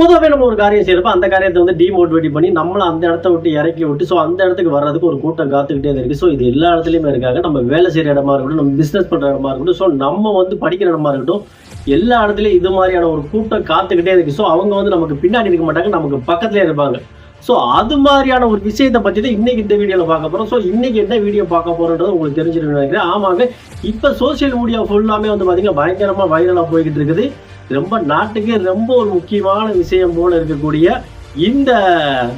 பொதுவாகவே நம்ம ஒரு காரியம் செய்யறப்ப அந்த காரியத்தை வந்து டிமோட்டிவேட் பண்ணி நம்மள அந்த இடத்த விட்டு இறக்கி விட்டு ஸோ அந்த இடத்துக்கு வர்றதுக்கு ஒரு கூட்டம் காத்துக்கிட்டே இருக்கு. ஸோ இது எல்லா இடத்துலையுமே இருக்காங்க. நம்ம வேலை செய்யற இடமா இருக்கட்டும் நம்ம பிசினஸ் பண்ற இடமா இருக்கட்டும் ஸோ நம்ம வந்து படிக்கிற இடமா இருக்கட்டும் எல்லா இடத்துலயும் இது மாதிரியான ஒரு கூட்டம் காத்துக்கிட்டே இருக்கு. ஸோ அவங்க வந்து நமக்கு பின்னாடி இருக்க மாட்டாங்க நமக்கு பக்கத்துலேயே இருப்பாங்க. ஸோ அது மாதிரியான ஒரு விஷயத்தை பற்றி தான் இன்னைக்கு இந்த வீடியோவில் பார்க்க போகிறோம் ஸோ இன்னைக்கு என்ன வீடியோ பார்க்க போகிறோன்றது உங்களுக்கு தெரிஞ்சிருக்குன்னு நினைக்கிறேன். ஆமாங்க இப்போ சோஷியல் மீடியா ஃபுல்லாமே வந்து பார்த்தீங்கன்னா பயங்கரமாக வைரலாக போய்கிட்டு இருக்குது. ரொம்ப நாட்டுக்கு ரொம்ப ஒரு முக்கியமான விஷயம் போல இருக்கக்கூடிய இந்த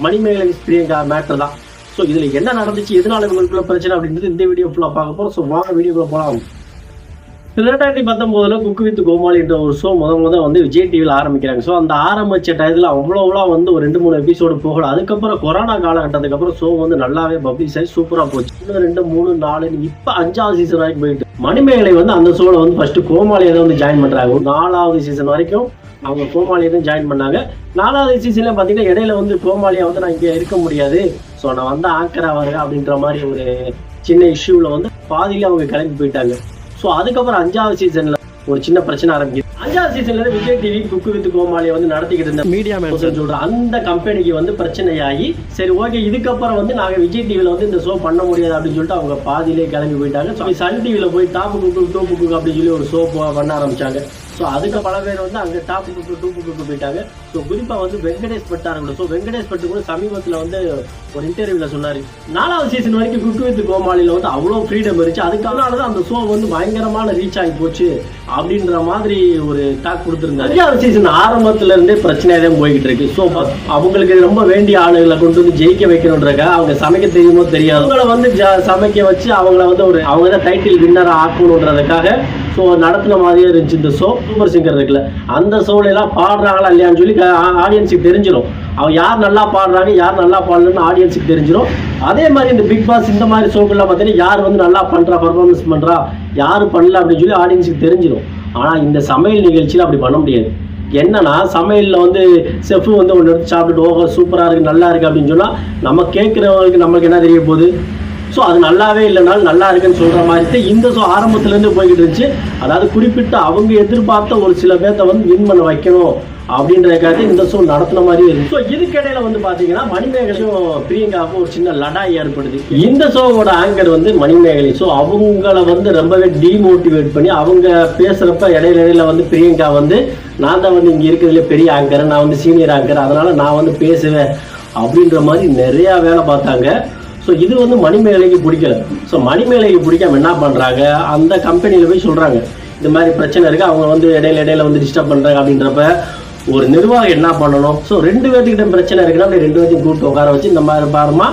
மணிமேகலை பிரியங்கா மேட்டர் தான். ஸோ இதில் என்ன நடந்துச்சு எதனால இவங்களுக்குள்ள பிரச்சனை அப்படின்றது இந்த வீடியோ ஃபுல்லாக பார்க்க போகிறோம் ஸோ வாங்க வீடியோக்குள்ள போகலாம் ரெண்டாயிரத்தி பத்தொம்போதுல குக் வித் கோமாளின்ற ஒரு ஷோ முத முத வந்து விஜய் டிவியில் ஆரம்பிக்கிறாங்க. ஸோ அந்த ஆரம்பிச்ச டயத்தில் அவ்வளோவெல்லாம் வந்து ஒரு ரெண்டு மூணு எபிசோடு போகல. அதுக்கப்புறம் கொரோனா காலகட்டத்துக்கு அப்புறம் ஷோ வந்து நல்லாவே பப்ளிஷ் ஆகி சூப்பராக போச்சு. ஒன்று ரெண்டு மூணு நாலு இப்போ அஞ்சாவது சீசன் வரைக்கும் போயிட்டு மணிமேகலை வந்து அந்த ஷோவில் வந்து ஃபர்ஸ்ட் கோமாளியை தான் வந்து ஜாயின் பண்ணுறாங்க ஒரு நாலாவது சீசன் வரைக்கும் அவங்க கோமாளியை தான் ஜாயின் பண்ணாங்க. நாலாவது சீசன்ல பார்த்தீங்கன்னா இடையில வந்து கோமாளியா வந்து நான் இங்கே இருக்க முடியாது. ஸோ நான் வந்து ஆங்கரா வரேன் அப்படின்ற மாதிரி ஒரு சின்ன இஷ்யூவில் வந்து பாதியில் அவங்க கிளம்பி போயிட்டாங்க. ஸோ அதுக்கப்புறம் அஞ்சாவது சீசன்ல ஒரு சின்ன பிரச்சனை ஆரம்பிக்குது. அஞ்சாவது சீசன்ல விஜய் டிவி குக்கு வித் கோமாளியை வந்து நடத்திக்கிட்டு இருந்த மீடியா மேன் சொல்ற அந்த கம்பெனிக்கு வந்து பிரச்சனையாகி சரி ஓகே இதுக்கப்புறம் வந்து நாங்க விஜய் டிவில வந்து இந்த ஷோ பண்ண முடியாது அப்படின்னு சொல்லிட்டு அவங்க பாதியிலே கிளம்பி போயிட்டாங்க. ஸோ சன் டிவில போய் டாப்பு குக்கு டூப்பு குக்கு அப்படின்னு சொல்லி ஒரு ஷோ பண்ண ஆரம்பிச்சாங்க. ஸோ அதுக்கு பல பேர் வந்து அங்கே டாப் குக்கு டூ குக்கு போயிட்டாங்க. ஸோ குறிப்பாக வந்து வெங்கடேஷ் பட்டார் கூட ஸோ வெங்கடேஷ் பட்டு கூட சமீபத்தில் வந்து ஒரு இன்டர்வியூவில் சொன்னார். நாலாவது சீசன் வரைக்கும் குக்கு வித் கோமாளியில் வந்து அவ்வளோ ஃப்ரீடம் இருந்துச்சு. அதுக்காக தான் அந்த ஷோ வந்து பயங்கரமான ரீச் ஆகி போச்சு. அப்படின்ற மாதிரி ஒரு டாக் கொடுத்துருந்தாரு. அஞ்சாவது சீசன் ஆரம்பத்துல இருந்தே பிரச்சனையாக தான் போய்கிட்டு இருக்கு. ஸோ அவங்களுக்கு ரொம்ப வேண்டிய ஆளுகளை கொண்டு வந்து ஜெயிக்க வைக்கணுன்றக்க அவங்க சமைக்க தெரியுமோ தெரியாது. அவங்கள வந்து ஜ- சமைக்க வச்சு அவங்கள வந்து ஒரு அவங்க தான் டைட்டில் வின்னராக ஆக்கணுன்றதுக்காக ஸோ நடத்தின மாதிரியே இருந்துச்சு இந்த ஷோ சூப்பர் சிங்கர் இருக்குல்ல. அந்த ஷோல எல்லாம் பாடுறாங்களா இல்லையான்னு சொல்லி ஆடியன்ஸுக்கு தெரிஞ்சிடும் அவன் யார் நல்லா பாடுறாங்க யார் நல்லா பாடலன்னு ஆடியன்ஸுக்கு தெரிஞ்சிடும் அதே மாதிரி இந்த பிக் பாஸ் இந்த மாதிரி ஷோக்கெல்லாம் பார்த்தீங்கன்னா யார் வந்து நல்லா பண்ணுறா பர்ஃபார்மன்ஸ் பண்ணுறா யார் பண்ணல அப்படின்னு சொல்லி ஆடியன்ஸுக்கு தெரிஞ்சிடும் ஆனால் இந்த சமையல் நிகழ்ச்சியில் அப்படி பண்ண முடியாது. என்னன்னா சமையலில் வந்து செஃப் வந்து ஒன்று எடுத்து சாப்பிட்டுட்டு ஓஹோ சூப்பராக இருக்குது நல்லா இருக்குது அப்படின்னு சொன்னால் நம்ம கேட்குறவங்களுக்கு நம்மளுக்கு என்ன தெரிய போகுது? ஸோ அது நல்லாவே இல்லைனாலும் நல்லா இருக்குன்னு சொல்கிற மாதிரி தான் இந்த ஷோ ஆரம்பத்துலேருந்து போய்கிட்டு இருந்துச்சு. அதாவது குறிப்பிட்ட அவங்க எதிர்பார்த்த ஒரு சில பேர்த்த வந்து வின் பண்ண வைக்கணும் அப்படின்றதுக்காக இந்த ஷோ நடத்தின மாதிரி இருக்கு. ஸோ இதுக்கிடையில வந்து பார்த்தீங்கன்னா மணிமேகலையும் பிரியங்காவுக்கும் ஒரு சின்ன லடாய் ஏற்படுது. இந்த ஷோவோட ஆங்கர் வந்து மணிமேகலை. ஸோ அவங்கள வந்து ரொம்பவே டிமோட்டிவேட் பண்ணி அவங்க பேசுகிறப்ப இடையில இடையில வந்து பிரியங்கா வந்து நான் தான் வந்து இங்கே இருக்கிறதுல பெரிய ஆங்கர் நான் வந்து சீனியர் ஆங்கர் அதனால நான் வந்து பேசுவேன் அப்படின்ற மாதிரி நிறையா வேலை பார்த்தாங்க. ஸோ இது வந்து மணிமேலைக்கு பிடிக்கல. ஸோ மணிமேலைக்கு பிடிக்காம என்ன பண்ணுறாங்க அந்த கம்பெனியில் போய் சொல்கிறாங்க இந்த மாதிரி பிரச்சனை இருக்குது அவங்க வந்து இடையில இடையில வந்து டிஸ்டர்ப் பண்ணுறாங்க அப்படின்றப்ப ஒரு நிர்வாகம் என்ன பண்ணணும்? ஸோ ரெண்டு பேர்த்துக்கிட்ட பிரச்சனை இருக்குன்னா அப்படி ரெண்டு பேர்த்தையும் கூப்பிட்டு உட்கார வச்சு இந்த மாதிரி பாருமா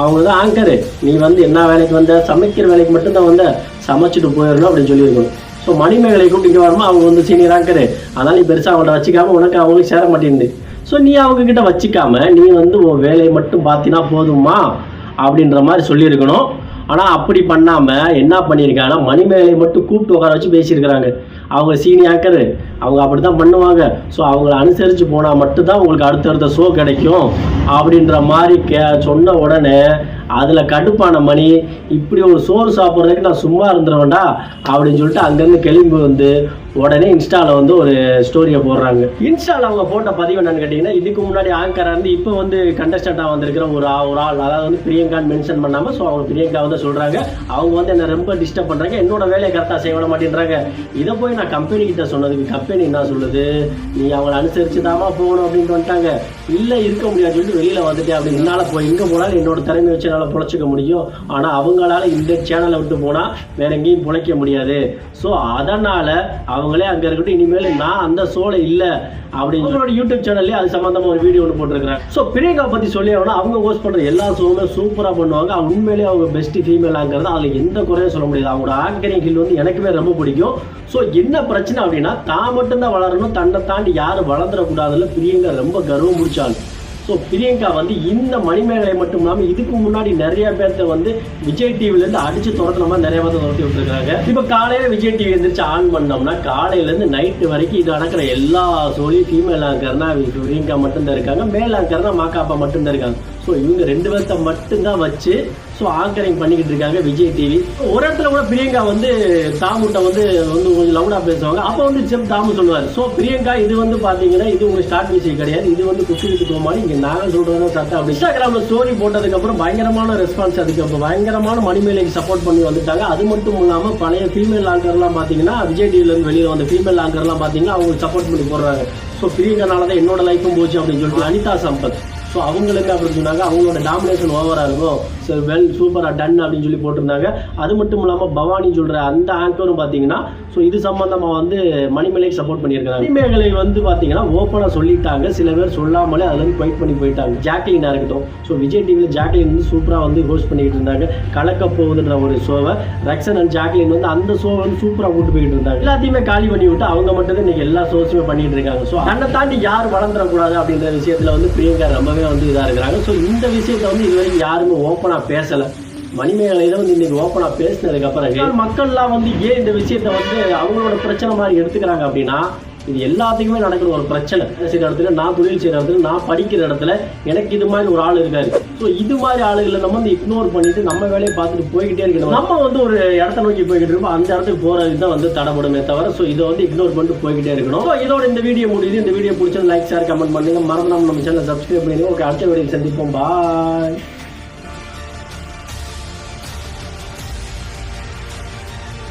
அவங்க தான் ஆங்கரு நீ வந்து என்ன வேலைக்கு வந்த? சமைக்கிற வேலைக்கு மட்டும்தான் வந்த. சமைச்சிட்டு போயிடணும் அப்படின்னு சொல்லியிருக்கணும். ஸோ மணிமேகலை கூப்பிட்டு இங்க வருமா அவங்க வந்து சீனியர் ஆங்கரு அதனால நீ பெருசாக அவங்கள்ட்ட வச்சுக்காம உனக்கு அவங்களுக்கு சேர மாட்டேங்குது. ஸோ நீ அவங்க கிட்ட வச்சுக்காம நீ வந்து உன் வேலையை மட்டும் பார்த்தினா போதுமா அப்படின்ற மாதிரி சொல்லியிருக்கணும். ஆனால் அப்படி பண்ணாமல் என்ன பண்ணியிருக்காங்கன்னா மணிமேலை மட்டும் கூப்பிட்டு உட்கார வச்சு பேசியிருக்கிறாங்க. அவங்க சீனியாக்கரு அவங்க அப்படி தான் பண்ணுவாங்க. ஸோ அவங்கள அனுசரித்து போனால் மட்டும்தான் உங்களுக்கு அடுத்தடுத்த ஷோ கிடைக்கும். அப்படின்ற மாதிரி கே சொன்ன உடனே அதில் கடுப்பான மணி இப்படி ஒரு சோறு சாப்பிட்றதுக்கு நான் சும்மா இருந்துருவேன்டா அப்படின்னு சொல்லிட்டு அங்கேருந்து கிளம்பி வந்து உடனே இன்ஸ்டாவில் வந்து ஒரு ஸ்டோரியை போடுறாங்க. இன்ஸ்டாவில் அவங்க போட்ட பதிவு என்னன்னு கேட்டிங்கன்னா இதுக்கு முன்னாடி ஆங்கராக இருந்து இப்போ வந்து கண்டஸ்டண்ட்டாக வந்திருக்கிற ஒரு ஒரு ஆள் அதாவது வந்து பிரியங்கான்னு மென்ஷன் பண்ணாமல் ஸோ அவங்க பிரியங்கா வந்து சொல்கிறாங்க அவங்க வந்து என்னை ரொம்ப டிஸ்டர்ப் பண்ணுறாங்க என்னோட வேலையை கரெக்டாக செய்ய விட மாட்டேன்றாங்க. இதை போய் நான் கம்பெனிக்கிட்ட சொன்னதுக்கு கம்பெனி என்ன சொல்லுது? நீ அவங்கள அனுசரித்து தாமா போகணும் அப்படின்ட்டு வந்துட்டாங்க இல்லை இருக்க முடியாதுன்னு சொல்லிட்டு வெளியில் வந்துட்டேன் அப்படி என்னால் போய் எங்கே போனாலும் என்னோட திறமை வச்சு என்னால் பொழைச்சிக்க முடியும். ஆனால் அவங்களால இந்த சேனலை விட்டு போனால் வேற எங்கேயும் பிழைக்க முடியாது. ஸோ அதனால் அவங்களே அங்கே இருக்கட்டும். இனிமேல் நான் அந்த சோல இல்லை அப்படின்னு அவங்களோட யூடியூப் சேனல்லே அது சம்மந்தமாக ஒரு வீடியோ ஒன்று போட்டிருக்கிறேன். ஸோ பிரியங்கா பற்றி சொல்லி அவங்க ஹோஸ்ட் பண்ணுற எல்லா ஷோவுமே சூப்பராக பண்ணுவாங்க. உண்மையிலேயே அவங்க பெஸ்ட் ஃபீமேல் ஆங்கிறது அதில் எந்த குறையும் சொல்ல முடியாது. அவங்களோட ஆங்கரிங் ஹில் வந்து எனக்குமே ரொம்ப பிடிக்கும். ஸோ என்ன பிரச்சனை அப்படின்னா தான் மட்டும்தான் வளரணும். தன்னை தாண்டி யாரும் வளர்ந்துடக்கூடாதுல பிரியங்கா ரொம்ப கர்வம் பிடிச்சாங்க ஸோ பிரியங்கா வந்து இந்த மணிமேகலை மட்டும் இல்லாமல் இதுக்கு முன்னாடி நிறைய பேர்த்த வந்து விஜய் டிவிலேருந்து அடிச்சு துரத்துன மாதிரி நிறைய பேர்த்த துரத்தி விட்டுருக்காங்க. இப்போ காலையில் விஜய் டிவி எழுந்திரிச்சு ஆன் பண்ணோம்னா காலையிலேருந்து நைட்டு வரைக்கும் இது நடக்கிற எல்லா சோழியும் ஃபீமேல் ஆங்கர்னா பிரியங்கா மட்டும்தான் இருக்காங்க. மேல் ஆங்கர்னா மாக்காப்பா மட்டும்தான் இருக்காங்க. ஸோ இவங்க ரெண்டு பேர்த்த மட்டும்தான் வச்சு ஸோ ஆங்கரிங் பண்ணிக்கிட்டு இருக்காங்க விஜய் டிவி ஒரு இடத்துல கூட பிரியங்கா வந்து தாமுட்ட வந்து வந்து கொஞ்சம் லவுடா பேசுவாங்க. அப்போ வந்து செப் தாமு சொல்லுவார். ஸோ பிரியங்கா இது வந்து பாத்தீங்கன்னா இது உங்களுக்கு ஸ்டார்ட் விஷயம் கிடையாது. இது வந்து குக்கி விட்டு கோமாளி இங்க நாங்க சொல்றதுதான் சட்டம் அப்படி இன்ஸ்டாகிராம்ல ஸ்டோரி போட்டதுக்கு அப்புறம் பயங்கரமான ரெஸ்பான்ஸ் அதுக்கு. அப்புறம் பயங்கரமான மணிமேலைக்கு சப்போர்ட் பண்ணி வந்துட்டாங்க. அது மட்டும் இல்லாம பழைய ஃபீமேல் ஆங்கர்லாம் பாத்தீங்கன்னா விஜய் டிவில இருந்து வெளியில வந்த ஃபீமேல் ஆங்கர்லாம் பாத்தீங்கன்னா அவங்களுக்கு சப்போர்ட் பண்ணி போடுறாங்க. ஸோ பிரியங்கனால தான் என்னோட லைஃபும் போச்சு அப்படின்னு சொல்லிட்டு அனிதா சம்பத். ஸோ அவங்களுக்கு அப்படி சொன்னாங்க. அவங்களோட டாமினேஷன் ஓவராக இருக்கும் ஸோ வெல் சூப்பராக டன் அப்படின்னு சொல்லி போட்டிருந்தாங்க. அது மட்டும் இல்லாமல் பவானி சொல்கிற அந்த ஆங்கரும் பார்த்தீங்கன்னா ஸோ இது சம்மந்தமாக வந்து மணிமேலை சப்போர்ட் பண்ணியிருக்காங்க. மணிமேகலை வந்து பார்த்தீங்கன்னா ஓப்பனாக சொல்லிட்டாங்க. சில பேர் சொல்லாமலே அதில் வந்து ஃபைட் பண்ணி போயிட்டாங்க. ஜாக்லினாக இருக்கட்டும். ஸோ விஜய் டிவியில் ஜாக்லின் வந்து சூப்பராக வந்து ஹோஸ்ட் பண்ணிக்கிட்டு இருந்தாங்க. கலக்க போகுதுன்ற ஒரு ஷோவை ரக்ஷன் அண்ட் ஜாக்லின் வந்து அந்த ஷோவை வந்து சூப்பராக கூட்டு போயிட்டு இருந்தாங்க. எல்லாத்தையுமே காலி பண்ணி விட்டு அவங்க மட்டும் தான் இன்னைக்கு எல்லா ஷோஸுமே பண்ணிட்டு இருக்காங்க. ஸோ அதை தாண்டி யார் வளர்ந்துடக்கூடாது அப்படின்ற விஷயத்தில் வந்து பிரியங்கா ரொம்பவே வந்து இதாக இருக்கிறாங்க. ஸோ இந்த விஷயத்தை வந்து இது வரைக்கும் யாருமே ஓப்பனாக பேசலை. மணிமேகலையில வந்து இன்னைக்கு ஓப்பனாக பேசினதுக்கப்புறம் மக்கள்லாம் வந்து ஏன் இந்த விஷயத்தை வந்து அவங்களோட பிரச்சனை மாதிரி எடுத்துக்கிறாங்க அப்படின்னா இது எல்லாத்துக்குமே நடக்கிற ஒரு பிரச்சனை. வேலை செய்யற இடத்துல? நான் தொழில் செய்யற இடத்துல நான் படிக்கிற இடத்துல எனக்கு இது மாதிரி ஒரு ஆள் இருக்காரு. ஸோ இது மாதிரி ஆளுகளை நம்ம வந்து இக்னோர் பண்ணிட்டு நம்ம வேலையை பார்த்துட்டு போய்கிட்டே இருக்கணும். நம்ம வந்து ஒரு இடத்த நோக்கி போய்கிட்டு இருக்கோம். அந்த இடத்துக்கு போகிறது தான் வந்து தடப்படுமே தவிர ஸோ இதை வந்து இக்னோர் பண்ணிட்டு போய்கிட்டே இருக்கணும். ஸோ இதோட இந்த வீடியோ முடியுது. இந்த வீடியோ பிடிச்சது லைக் ஷேர் கமெண்ட் பண்ணுங்க. மறந்து நம்ம சேனல் சப்ஸ்கிரைப் பண்ணிடுங்க. ஓகே அடுத்த வீடியோ சந்திப்போம். பாய்